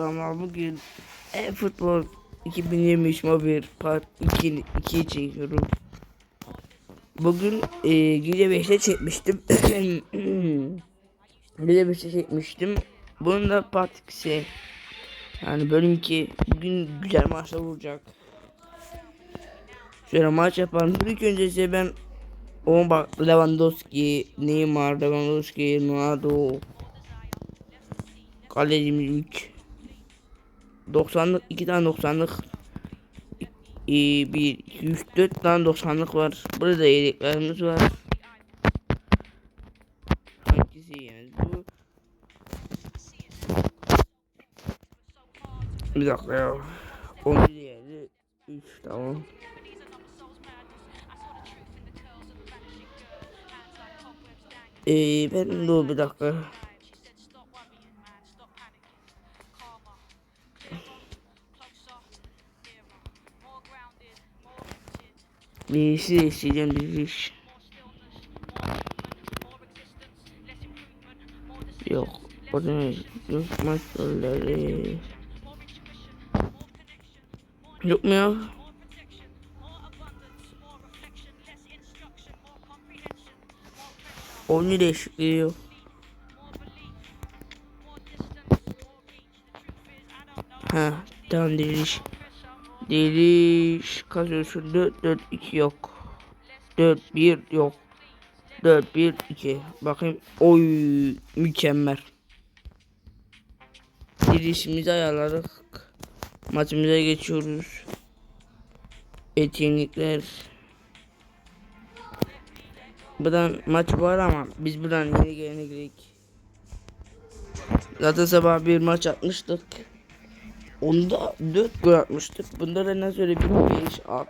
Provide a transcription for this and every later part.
Ama bugün e-futbol 2023 mobil part 2 2 çekiyorum. Bugün e, gece 5'te çekmiştim. gece 5'te çekmiştim. Bunun da part 2'si. Yani bölüm 2. Bugün güzel maçlar olacak. Şöyle maç yapalım. İlk önce size ben o bak Lewandowski, Neymar, Lewandowski, Ronaldo, Kalecimiz 3 90'lık 2 tane 90'lık 1 2 3 4 tane 90'lık var. Burada yedeklerimiz var. Hangisi yani bu? Bir dakika ya. 11 yedi 3 tamam. Ee, ben dur bir dakika. Birisi isteyeceğim bir iş. Yok. O da yok maçları. Yok mu ya? Oyunu değişikliği yok. Ha, tamam diriliş. Diriliş kazıyorsun 4 4 2 yok. 4 1 yok. 4 1 2. Bakayım. Oy mükemmel. Dirilişimizi ayarladık. Maçımıza geçiyoruz. Etkinlikler. Buradan maç var ama biz buradan yeni gelene girdik. Zaten sabah bir maç atmıştık. Onda 4 gol atmıştık. Bunda da nasıl öyle bir 5 6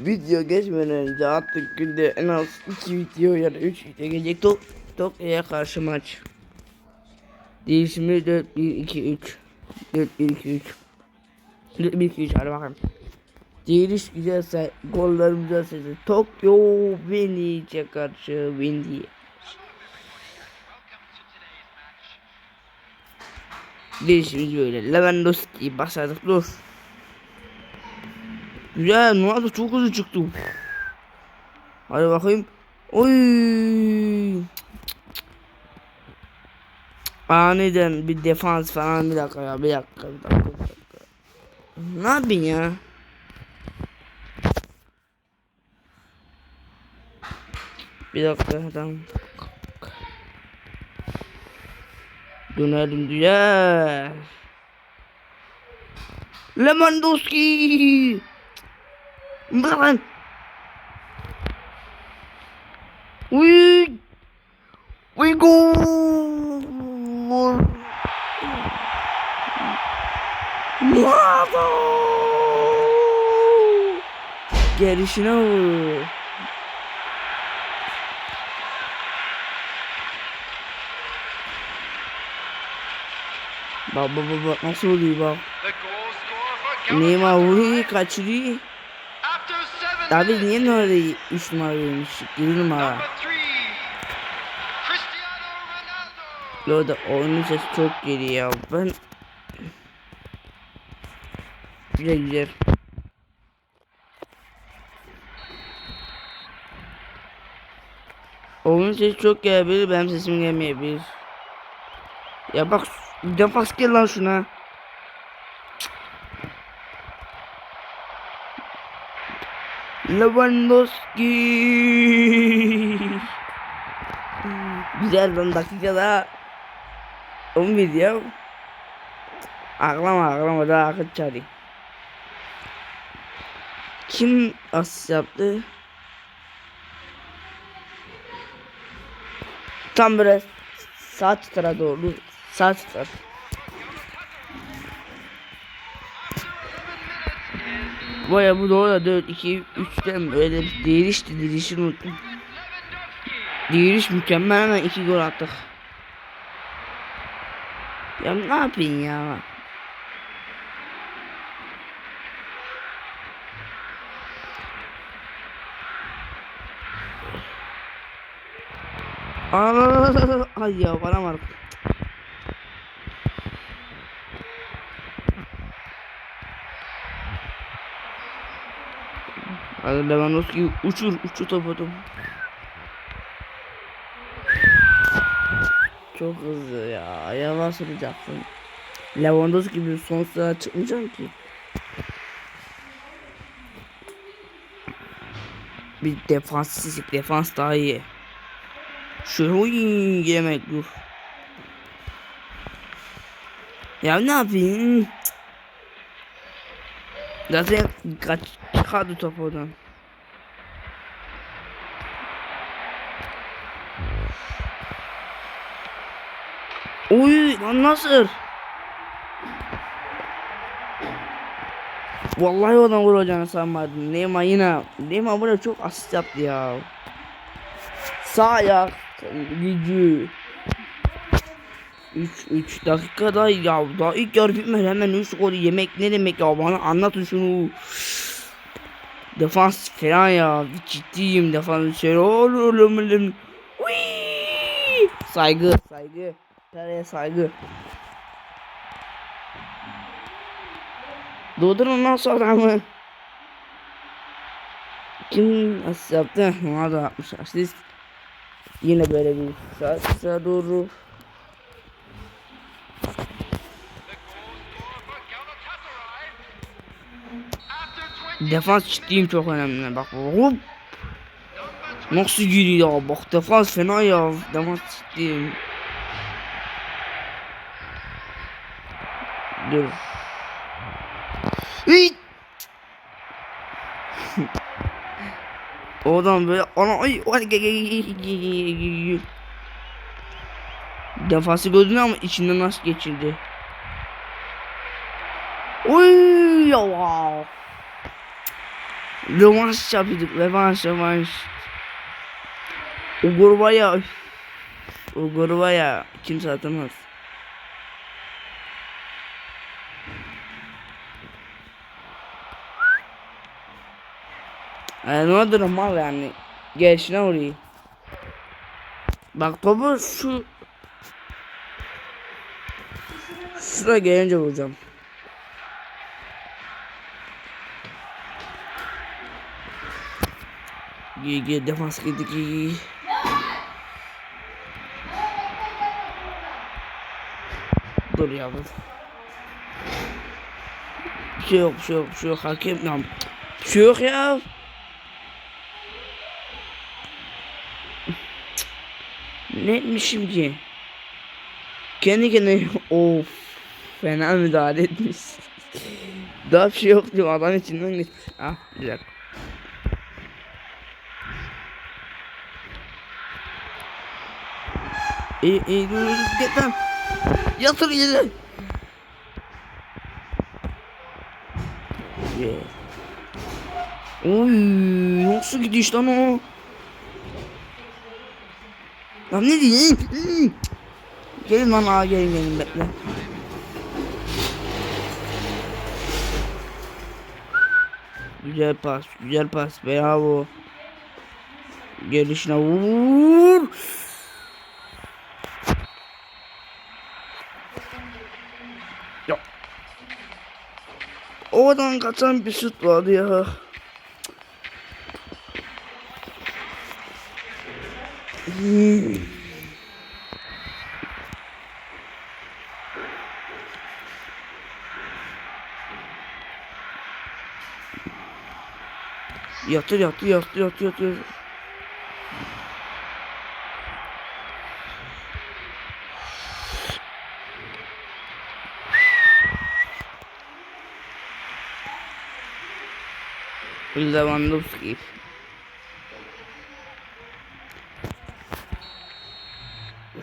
video geçmeden önce attık günde en az 2 video ya da 3 video gelecek Tok Tokyo'ya karşı maç. Değişimi 4 1 2 3 4 1 2 3 4 1 2 3 hadi bakalım. Değiliş güzelse gollerim güzelse Tokyo Venezia karşı Venezia. Değişimiz böyle. Lewandowski başladık dur. Güzel. Ronaldo çok hızlı çıktı. Hadi bakayım. Oy. Aniden bir defans falan bir dakika ya bir dakika bir dakika. Bir dakika. Ne yapayım ya? Bir dakika tamam. Dönelim diye. Lewandowski. Bırak lan. Uy. Uy gol. Bravo. Gelişine vur. Bak bak bak bak nasıl oluyor bak. Neymar vuruyor kaçırıyor. Minutes, niye böyle 3 numara vermiş? 7 numara. number three, Cristiano Ronaldo. Lo da oyunun sesi çok geliyor ya. Ben Güzel güzel. Oyunun sesi çok gelebilir, benim sesim gelmeyebilir. Ya bak, defans gel lan şuna. Lewandowski. Güzel lan dakikada 11 ya. Ağlama ağlama daha akıt çağırayım. Kim asist yaptı? Tam böyle sağ çıtara doğru sağ çıtara. Baya bu doğru da 4 2 3'ten böyle bir değişti değişir unuttum. Değiliş mükemmel ama 2 gol attık. Ya ne yapayım ya? Ay ya varamadık. Lewandowski uçur uçur topu topu. Çok hızlı ya. Yavaş süreceksin. Lewandowski gibi son sıra çıkmayacağım ki. Bir defanssızlık. Defans daha iyi. Oy yemek dur. Ya ne yapayım? Zaten kaç çıkardı top oradan. Oy lan nasıl? Vallahi oradan vuracağını sanmadım. Neymar yine Neymar burada çok asist yaptı ya. Sağ ayak gücü. 3 3 dakikada ya daha ilk yarı bitmedi hemen 3 gol yemek ne demek ya bana anlatın şunu. Defans falan ya ciddiyim defans şöyle oğlum oğlum. Saygı saygı. Tereye saygı. Durdurun lan sonra mı? Kim asist yaptı? Ona da yapmış asist. Yine böyle bir saat doğru. The goal scorer for Galatasaray. After 20, Defans ciddiyim çok önemli. Bak hop nasıl giriyor bak defans fena ya. Defans ciddiyim. Dur. o adam böyle ana ay Defası gördün ama içinden nasıl geçirdi? Oy ya wow. Rövanş yapıyorduk rövanş rövanş. O gruba ya. O gruba ya kimse atamaz. Yani ne olur mal yani. Gelişine orayı. Bak topu şu Şuraya gelince vuracağım. Giy giy defans giydi giy. Dur ya dur. Bir şey yok bir şey yok bir şey yok hakem ya. Bir şey yok ya. Ne etmişim ki? Kendi kendine of fena müdahale etmiş. Daha bir şey yok diyor adam içinden geçmiş. Ah bir dakika. İyi iyi dur dur git lan. Yatır yere. Yeah. Oy nasıl gidiş lan o? Lan ne diyeyim? Gelin lan ağa gelin gelin bekle. Güzel pas, güzel pas. Bravo. Gelişine vur. Ya. Oradan kaçan bir şut vardı ya. Yatır yatır yatır yatır yatır. Lewandowski.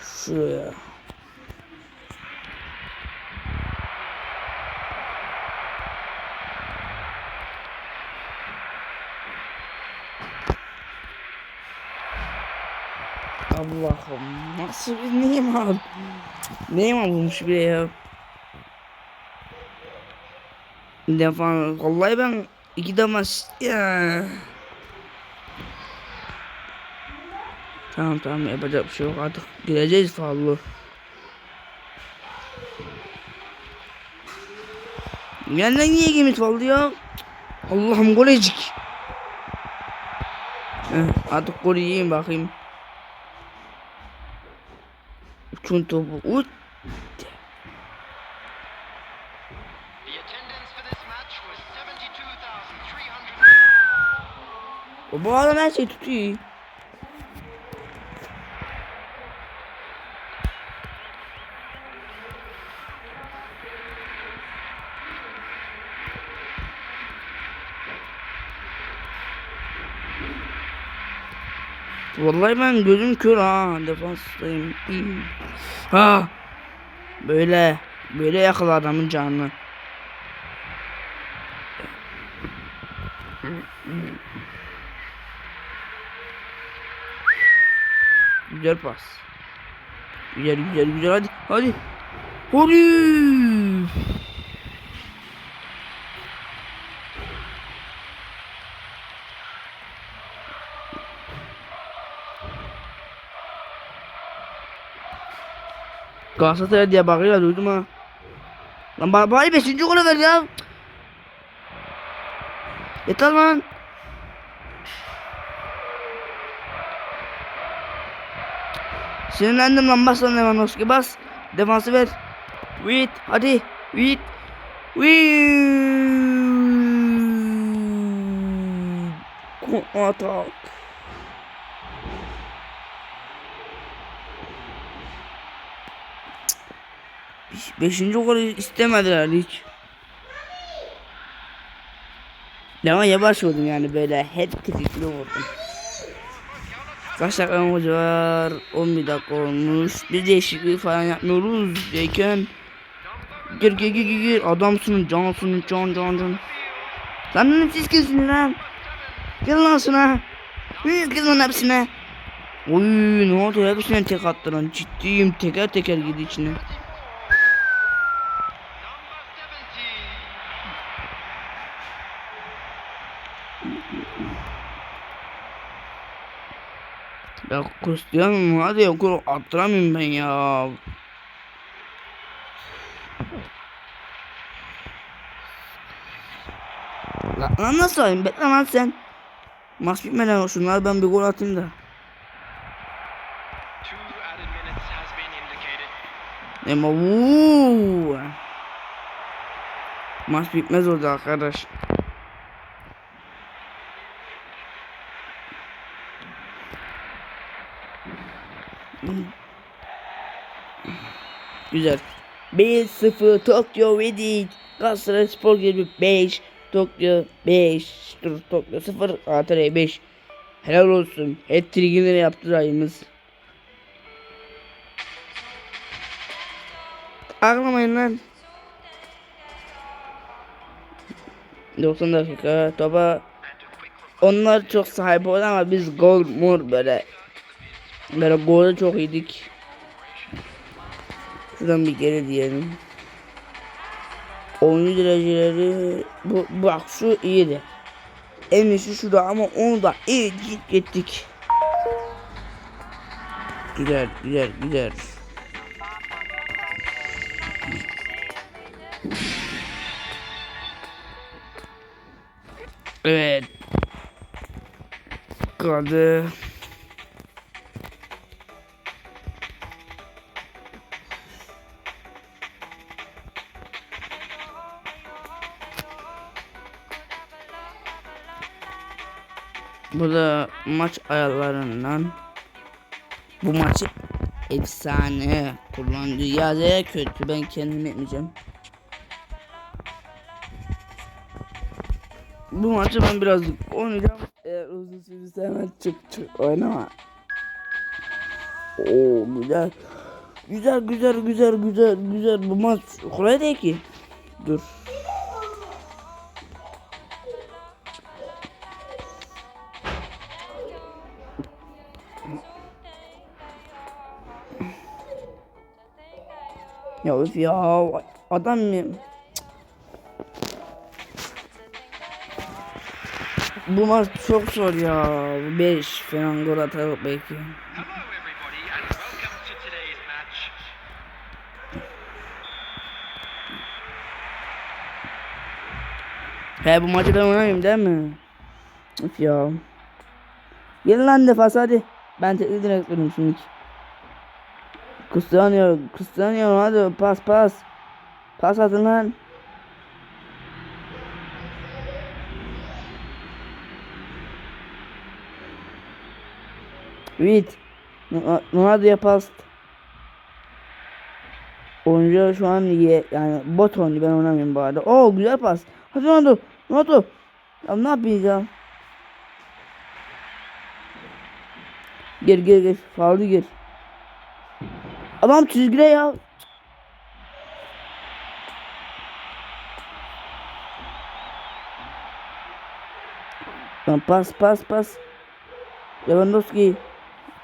Şuraya. Allah'ım nasıl bir Neymar? Neymar bulmuş bile ya. Defan vallahi ben iki demez ya. Tamam tamam yapacak bir şey yok artık gireceğiz fallo. Benden niye gemit faldı ya? Allah'ım golecik. Heh, artık golü yiyeyim bakayım. Uçun topu. Uç. The attendance for this match was 72,300. Bu adam her şeyi tutuyor. Vallahi ben gözüm kör ha defanstayım. Ha böyle böyle yakala adamın canını. Güzel pas. Güzel güzel güzel hadi hadi. Hadi. Galatasaray diye bağırıyor duydum ha. Lan ba bari 5. golü ver ya. Yeter lan. Sinirlendim lan bas lan Lewandowski bas. Defansı ver. Wait hadi. Wait. Wait. Atak. Beşinci golü istemediler hiç. Ama yavaş vurdum yani böyle head trickli vurdum. Kaç dakikamız var? 11 dakika olmuş. Bir değişiklik falan yapmıyoruz diyken. Gir gir gir gir gir. Adamsın, cansın, can can can. Sen ne siz kimsin lan? Gel lan şuna. Hı, Gel lan hepsine. Oy ne oldu hepsine tek attı lan. Ciddiyim teker teker girdi içine. Ya Cristiano hadi ya gol attıramıyorum ben ya. Lan, lan nasıl alayım? Bekle lan sen. Maç bitmeden şunları ben bir gol atayım da. Ama vuuu. Maç bitmez orada arkadaş. Güzel. 1-0 Tokyo Ready. Galatasaray Spor gibi 5. Tokyo 5. Dur Tokyo 0. Galatasaray 5. Helal olsun. Hat-trick'ini yaptı rayımız. Ağlamayın lan. 90 dakika topa onlar çok sahip oldu ama biz gol mor böyle böyle golde çok iyiydik. Şuradan bir geri diyelim. Oyuncu dereceleri bu bak şu iyiydi. En iyisi şurada ama onu da iyi git gittik. Güzel güzel güzel. Evet. Kaldı. Bu da maç ayarlarından. Bu maçı efsane kullandı. Ya da kötü ben kendim etmeyeceğim. Bu maçı ben birazcık oynayacağım. Eğer uzun sürürse hemen çık çık oynama. Oo güzel. Güzel güzel güzel güzel güzel bu maç kolay değil ki. Dur. Ya öf ya adam mı? Bu maç çok zor ya. 5 falan gol atar belki. He bu maçı ben oynayayım değil mi? Of ya. Gelin lan defas hadi. Ben tekli direktörüm şimdi. Kıslanıyor, kıslanıyor hadi pas pas. Pas atın lan. Vit. Ronaldo'ya pas. Oyuncu şu an iyi. Yani bot oynuyor ben oynamıyorum bu arada. Oo güzel pas. Hadi Ronaldo. Ronaldo. Ya ne yapacağım? Gir gir gir. Faulü gir. Adam çizgide ya. Lan pas pas pas. Lewandowski.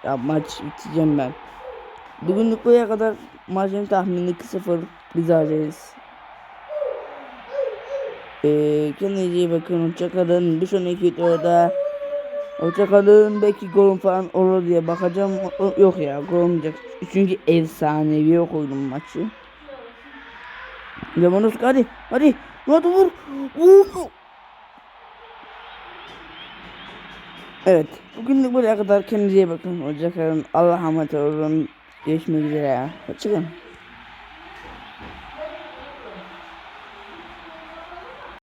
Ya maç biteceğim ben. Bugünlük buraya kadar maçın tahmini 2-0 biz alacağız. Ee, kendinize iyi bakın. Hoşçakalın. Bir sonraki videoda Hoşçakalın. Belki golüm falan olur diye bakacağım. Yok ya gol olmayacak. Çünkü efsanevi oyunun maçı. Lewandowski hadi. Hadi. Hadi vur. Vur. Evet. Bugünlük buraya kadar kendinize iyi bakın. Hoşçakalın. Allah'a emanet olun. Görüşmek üzere. Hoşçakalın.